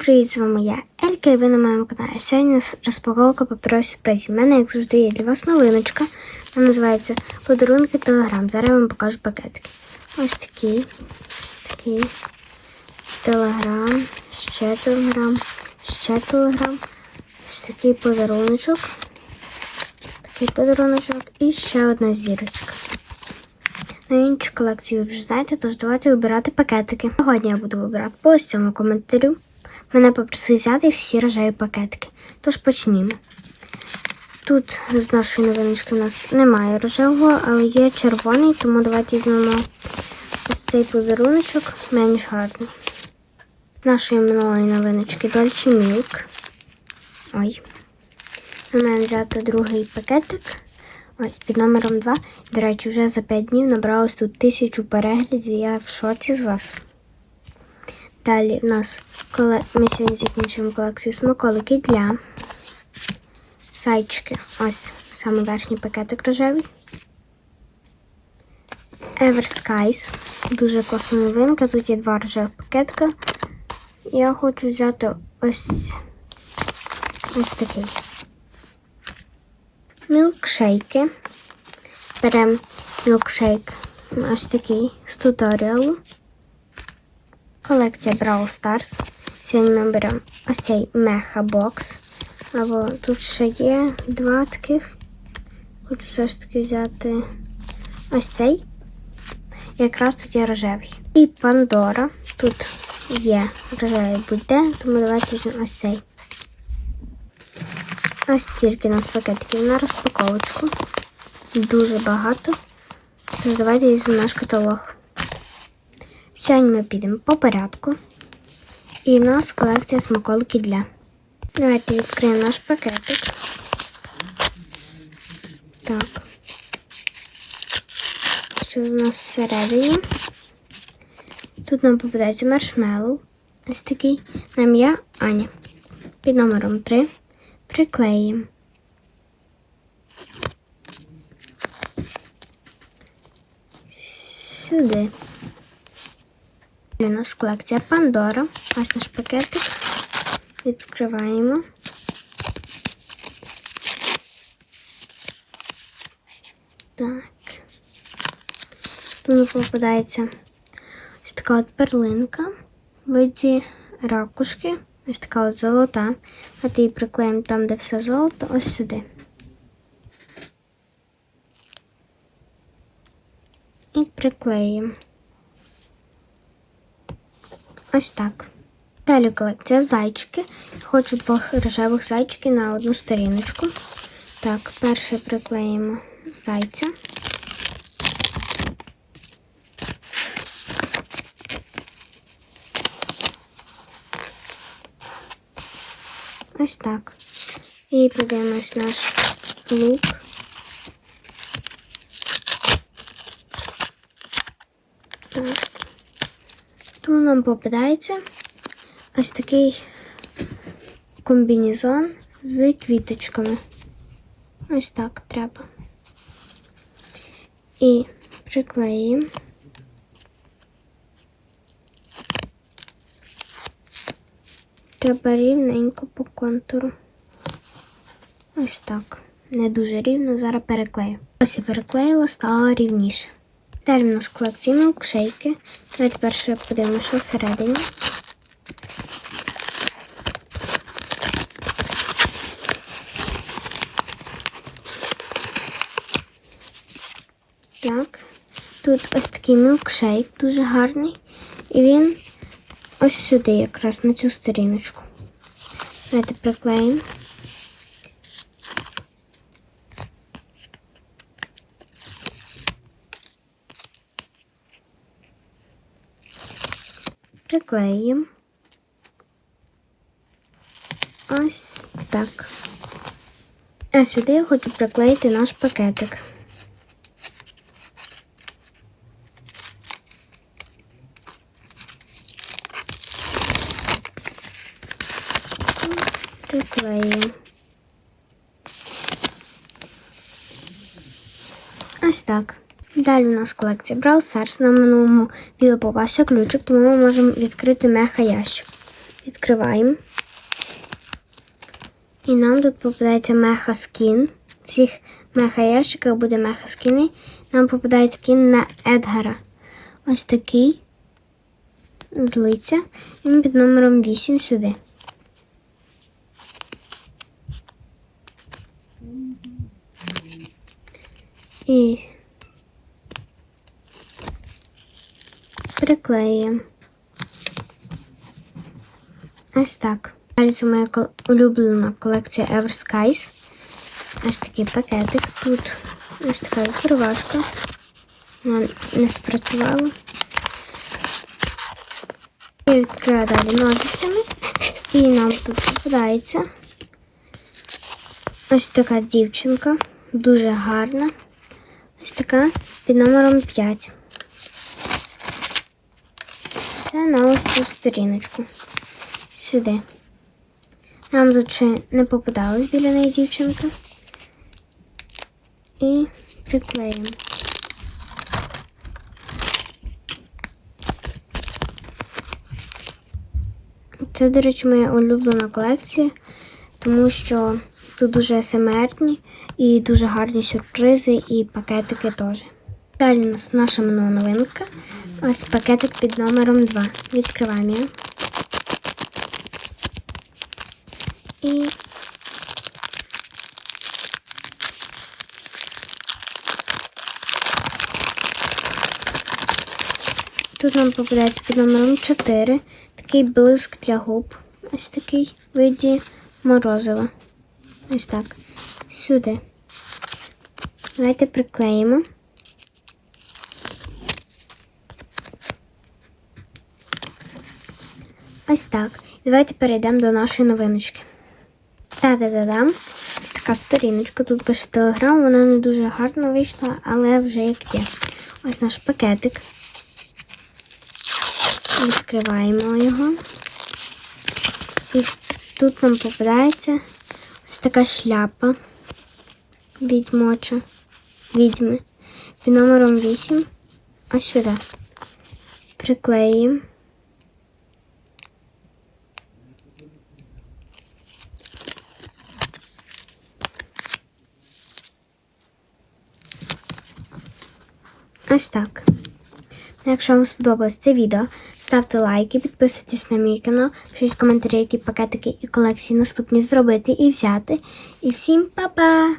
привіт, з вами я, Елька, і ви на моєму каналі. Сьогодні розпаковка паперових сюрпризів. У мене, як завжди, є для вас новиночка. Вона називається Подарунки Телеграм. Зараз я вам покажу пакетики. Ось такий, такий, телеграм, ще телеграм, ще телеграм, ось такий подаруночок, такий подаруночок і ще одна зірочка. На іншу колекцію ви вже знаєте, тож давайте вибирати пакетики. Сьогодні я буду вибирати по цьому коментарю. Мене попросили взяти всі рожеві пакетики. Тож почнімо. Тут з нашої новиночки у нас немає рожевого, але є червоний, тому давайте візьмемо ось цей подаруночок менш гарний. З нашої минулої новиночки Dolce Milk. Ой. Ми маємо взяти другий пакетик. Ось під номером 2. До речі, вже за 5 днів набралось тут тисячу переглядів. Я в шоці з вас. Далі в нас коле... ми сьогодні закінчуємо колекцію смаколики для зайчики. Ось саме верхній пакетик рожевий. Everskies. Дуже класна новинка. Тут є два рожевих пакетика. Я хочу взяти ось ось такий. Мілкшейки. Беремо мілкшейк ось такий з туторіалу. Колекція Brawl Stars. Сьогодні ми беремо ось цей Меха бокс. Або тут ще є два таких. Хочу все ж таки взяти ось цей. Якраз тут є рожевий. І Пандора. Тут є рожевий будь-де, тому давайте візьмемо ось цей. Ось стільки у нас пакетиків на розпаковочку. Дуже багато. Тож давайте візьмемо наш каталог. Сьогодні ми підемо по порядку. І в нас колекція смаколики для. Давайте відкриємо наш пакетик. Так. Що в нас всередині? Тут нам попадається маршмеллоу. Ось такий. Нам я Аня. Під номером 3 приклеїмо. Сюди. У нас колекція Пандора. Ось наш пакетик. Відкриваємо. Так. Тут попадається ось така от перлинка в виді ракушки. Ось така от золота. А її приклеїмо там, де все золото, ось сюди. І приклеїмо. Ось так. Далі колекція зайчики. Хочу двох рожевих зайчиків на одну сторіночку. Так, перше приклеїмо зайця. Ось так. І подивимось наш лук. Нам попадається ось такий комбінезон з квіточками. Ось так треба. І приклеїмо. Треба рівненько по контуру. Ось так. Не дуже рівно, зараз переклею. Ось і переклеїла, стало рівніше. Далі в нас в колекції мілкшейки. Давайте перше подивимося, що всередині. Так, тут ось такий мілкшейк, дуже гарний. І він ось сюди, якраз на цю сторіночку. Давайте приклеїмо. Приклеїмо. Ось так. А сюди я хочу приклеїти наш пакетик. Приклеїмо. Ось так. Далі у нас колекція Brawl Stars. На минулому відео попався ключик, тому ми можемо відкрити меха ящик. Відкриваємо. І нам тут попадається меха скін. В всіх меха ящиках буде меха скіни. Нам попадає скін на Едгара. Ось такий. З лиця. Він під номером 8 сюди. І приклеюємо. Ось так. Далі це моя улюблена колекція Everskies. Ось такий пакетик. Тут ось така відкривашка. Вона не спрацювала. Я відкриваю далі ножицями. І нам тут попадається ось така дівчинка. Дуже гарна. Ось така під номером 5. Це на ось цю сторіночку. Сюди. Нам тут ще не попадалась біля неї дівчинка. І приклеїмо. Це, до речі, моя улюблена колекція, тому що тут дуже СМРні і дуже гарні сюрпризи і пакетики теж. Далі у нас наша новинка. Ось пакетик під номером 2. Відкриваємо його. І тут нам попадається під номером 4 такий блиск для губ. Ось такий виді морозива. Ось так. Сюди. Давайте приклеїмо. Ось так. Давайте перейдемо до нашої новиночки. Та-да-да-дам. Ось така сторіночка. Тут пише телеграм, вона не дуже гарно вийшла, але вже як є. Ось наш пакетик. Відкриваємо його. І тут нам попадається ось така шляпа відьмоча. Відьми. Під номером 8. Ось сюди. Приклеїмо. Ось так. Ну, Якщо вам сподобалось це відео, ставте лайки, підписуйтесь на мій канал, пишіть коментарі, які пакетики і колекції наступні зробити і взяти. І всім па-па!